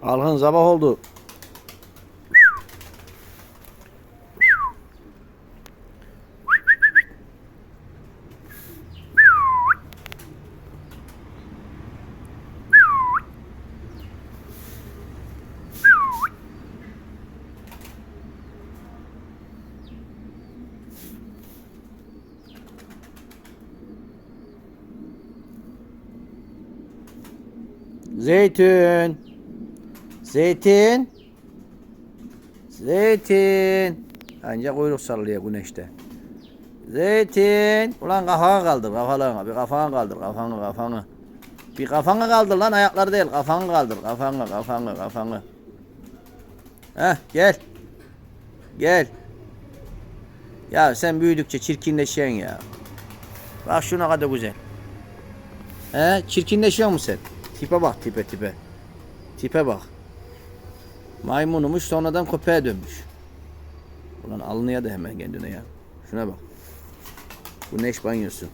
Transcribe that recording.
Kalkın sabah oldu. Zeytin. Zeytin. Zeytin. Ancak kuyruk sallıyor güneşte. Zeytin. Ulan kafana kaldır kafalarına. Bir kafana kaldır kafanı kafanı. Bir kafanı kaldır lan ayakları değil. Kafanı kaldır kafanı kafanı kafanı. Heh gel. Gel. Ya sen büyüdükçe çirkinleşiyorsun ya. Bak şuna kadar güzel. He çirkinleşiyor musun sen? Tipe bak tipe tipe. Tipe bak. Maymunumuş sonradan köpeğe dönmüş. Ulan alnıya da hemen kendine ya. Şuna bak. Bu neş banyosu.